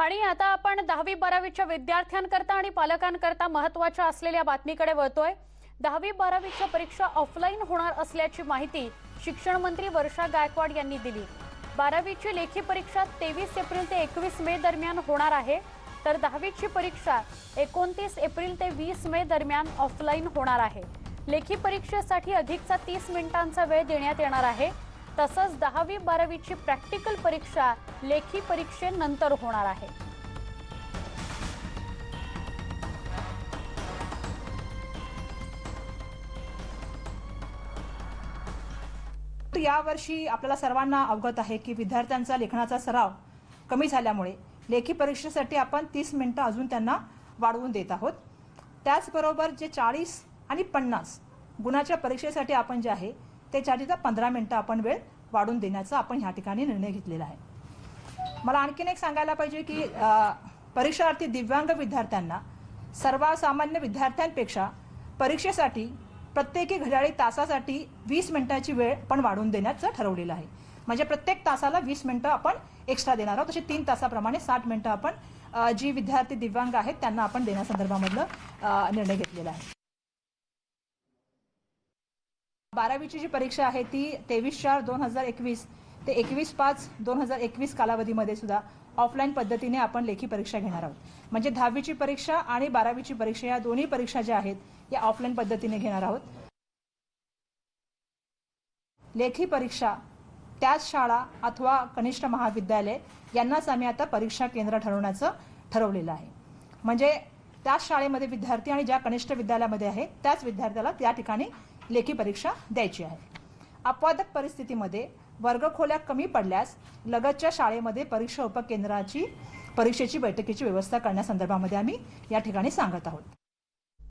आणि आता आपण दहावी बारावीच्या विद्यार्थ्यांकरता आणि पालकांकरता महत्त्वाच्या असलेल्या बातमीकडे वळतोय. दहावी बारावीच्या परीक्षा ऑफलाईन होणार असल्याची माहिती शिक्षण मंत्री वर्षा गायकवाड यांनी दिली. बारावीची लेखी परीक्षा तेवीस एप्रिल ते एकवीस मे दरम्यान होणार आहे. तर दहावीची परीक्षा एकोणतीस एप्रिल ते वीस मे दरम्यान ऑफलाईन होणार आहे. लेखी परीक्षेसाठी अधिकचा तीस मिनिटांचा वेळ देण्यात येणार आहे. तसंच दहावी बारावीची प्रॅक्टिकल परीक्षा लेखी परीक्षेनंतर होणार आहे. यावर्षी आपल्याला सर्वांना अवगत आहे की विद्यार्थ्यांचा लेखनाचा सराव कमी झाल्यामुळे लेखी परीक्षेसाठी आपण तीस मिनटं अजून त्यांना वाढवून देत आहोत. त्याचबरोबर जे चाळीस आणि पन्नास गुणाच्या परीक्षेसाठी आपण जे आहे ते चाळीसचा पंधरा मिनटं आपण वेळ वाढवून देण्याचा आपण ह्या ठिकाणी निर्णय घेतलेला आहे. मला आणखीन एक सांगायला पाहिजे की परीक्षार्थी दिव्यांग विद्यार्थ्यांना सर्वसामान्य विद्यार्थ्यांपेक्षा परीक्षेसाठी प्रत्येकी घड्याळी तासासाठी वीस मिनिटाची वेळ पण वाढवून देण्याचं ठरवलेलं आहे. म्हणजे प्रत्येक तासाला वीस मिनिटं आपण एक्स्ट्रा देणार आहोत. तसे तीन तासाप्रमाणे साठ मिनिटं आपण जी विद्यार्थी दिव्यांग आहेत त्यांना आपण देण्यासंदर्भामधलं निर्णय घेतलेला आहे. बारावीची जी परीक्षा आहे ती तेवीस चार दोन हजार एकवीस ते एकवीस पाच दोन हजार एकवीस कालावधीमध्ये सुद्धा ऑफलाईन पद्धतीने आपण लेखी परीक्षा घेणार आहोत. म्हणजे दहावीची परीक्षा आणि बारावीची परीक्षा या दोन्ही परीक्षा ज्या आहेत या ऑफलाईन पद्धतीने घेणार आहोत. लेखी परीक्षा त्याच शाळा अथवा कनिष्ठ महाविद्यालय यांनाच आम्ही आता परीक्षा केंद्र ठरवण्याचं ठरवलेलं आहे. म्हणजे त्याच शाळेमध्ये विद्यार्थी आणि ज्या कनिष्ठ विद्यालयामध्ये आहे त्याच विद्यार्थ्याला त्या ठिकाणी लेखी परीक्षा द्यायची आहे. अपवादक परिस्थितीमध्ये वर्गखोल्या कमी पडल्यास लगतच्या शाळेमध्ये परीक्षा उपकेंद्राची परीक्षेची बैठकीची व्यवस्था करण्यासंदर्भामध्ये आम्ही या ठिकाणी सांगत आहोत.